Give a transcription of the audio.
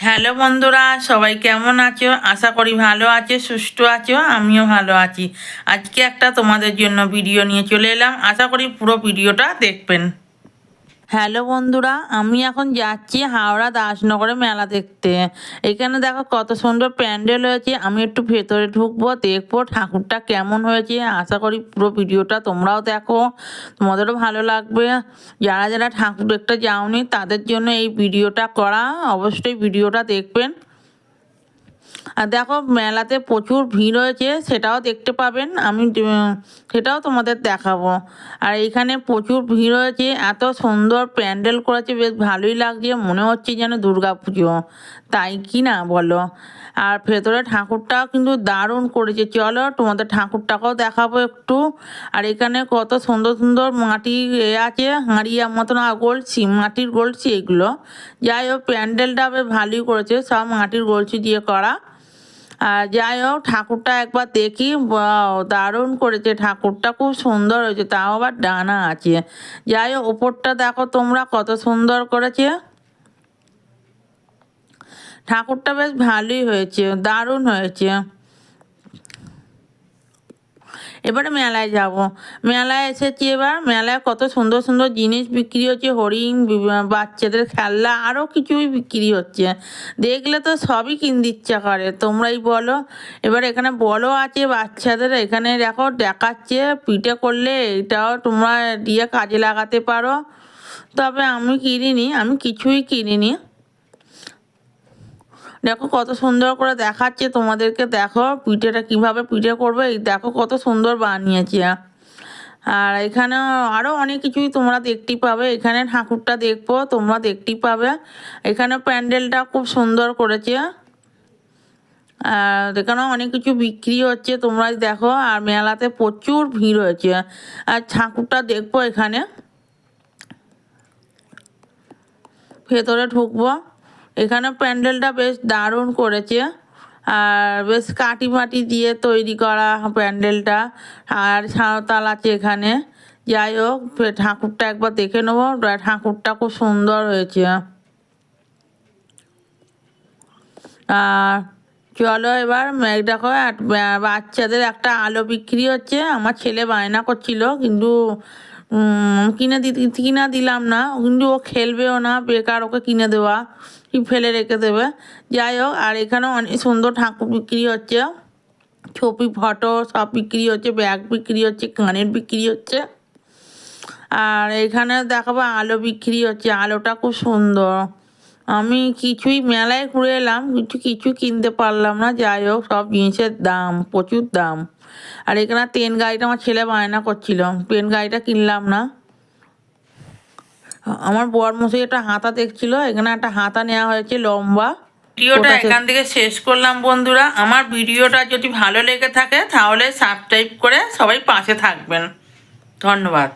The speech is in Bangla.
হ্যালো বন্ধুরা, সবাই কেমন আছো? আশা করি ভালো আছো, সুস্থ আছো, আমিও ভালো আছি। আজকে একটা তোমাদের জন্য ভিডিও নিয়ে চলে এলাম। আশা করি পুরো ভিডিওটা দেখবেন। হ্যালো বন্ধুরা, আমি এখন যাচ্ছি হাওড়া দাসনগরে মেলা দেখতে। এখানে দেখো কত সুন্দর প্যান্ডেল হয়েছে, আমি একটু ভেতরে ঢুকবো, দেখব ঠাকুরটা কেমন হয়েছে। আশা করি পুরো ভিডিওটা তোমরাও দেখো, তোমাদেরও ভালো লাগবে। যারা যারা ঠাকুর দেখতে যাওনি, তাদের জন্য এই ভিডিওটা করা। অবশ্যই ভিডিওটা দেখবেন। দেখো মেলাতে প্রচুর ভিড় হয়েছে, সেটাও দেখতে পাবেন। আমি সেটাও তোমাদের দেখাবো। আর এখানে প্রচুর ভিড় হয়েছে, এত সুন্দর প্যান্ডেল করেছে, বেশ ভালোই লাগছে, মনে হচ্ছে যেন দুর্গা পুজো তাই কি না বলো? আর ভেতরে ঠাকুরটাও কিন্তু দারুণ করেছে। চলো তোমাদের ঠাকুরটাকেও দেখাবো একটু। আর এখানে কত সুন্দর সুন্দর মাটি এ আছে হাঁড়িয়ার মতন, আর গলছি মাটির গলছি এগুলো। যাই হোক, প্যান্ডেলটা বেশ ভালোই করেছে, সব মাটির গলছি দিয়ে করা। যাই হোক, ঠাকুরটা একবার দেখি। দারুণ করেছে ঠাকুরটা, খুব সুন্দর হয়েছে, তাও আবার ডানা আছে। যাই হোক, ওপরটা দেখো তোমরা কত সুন্দর করেছে। ঠাকুরটা বেশ ভালোই হয়েছে, দারুণ হয়েছে। এবারে মেলায় যাব। মেলায় এসেছি এবার। মেলায় কত সুন্দর সুন্দর জিনিস বিক্রি হচ্ছে। হরিণ বাচ্চাদের খেলনা আরও কিছুই বিক্রি হচ্ছে। দেখলে তো সবই কিনতে ইচ্ছা করে তোমরাই বলো। এবার এখানে বলো আছে বাচ্চাদের। এখানে দেখো, দেখাচ্ছে, পিঠে করলে এটাও তোমরা দিয়ে কাজে লাগাতে পারো। তবে আমি কিনিনি, আমি কিছুই কিনিনি। দেখো কত সুন্দর করে দেখাচ্ছে তোমাদেরকে। দেখো পিঠেটা কীভাবে পিঠে করবে। এই দেখো কত সুন্দর বানিয়েছে। আর এখানে আরও অনেক কিছুই তোমরা দেখতেই পাবে। এখানে ঠাকুরটা দেখব, তোমরা দেখতেই পাবে। এখানে প্যান্ডেলটা খুব সুন্দর করেছে। আর এখানেও অনেক কিছু বিক্রি হচ্ছে তোমরা দেখো। আর মেলাতে প্রচুর ভিড় হয়েছে। আর ঠাকুরটা দেখব এখানে। ভেতরে ঢুকবো। এখানে প্যান্ডেলটা বেশ দারুণ করেছে। আর বেশ কাটি মাটি দিয়ে তৈরি করা প্যান্ডেলটা। আর সাঁওতাল আছে এখানে। যাই হোক ঠাকুরটা একবার দেখে নেব। ঠাকুরটা খুব সুন্দর হয়েছে। আর চলো এবার দেখো বাচ্চাদের একটা আলো বিক্রি হচ্ছে। আমার ছেলে বায়না করছিল, কিন্তু কিনে দি কিনা দিলাম না। কিন্তু ও খেলবেও না, বেকার, ওকে কিনে দেওয়া। কি ফেলে রেখে দেবে? যাই হোক, আর এখানেও অনেক সুন্দর ঠাকুর বিক্রি হচ্ছে। ছবি, ফটো সব বিক্রি হচ্ছে, ব্যাগ বিক্রি হচ্ছে, কানের বিক্রি হচ্ছে। আর এখানে দেখাবো, আলো বিক্রি হচ্ছে। আলোটা খুব সুন্দর। আমি কিছুই মেলায় ঘুরে এলাম কিছু কিছু কিনতে পারলাম না। যাই হোক সব জিনিসের দাম প্রচুর দাম। আর এখানে ট্রেন গাড়িটা আমার ছেলে বায়না করছিল। ট্রেন গাড়িটা কিনলাম না। আমার বর মশাই একটা হাতা দেখছিল এখানে একটা হাতা নেওয়া হয়েছে লম্বা। ভিডিওটা এখান থেকে শেষ করলাম বন্ধুরা। আমার ভিডিওটা যদি ভালো লেগে থাকে তাহলে সাবস্ক্রাইব করে সবাই পাশে থাকবেন। ধন্যবাদ।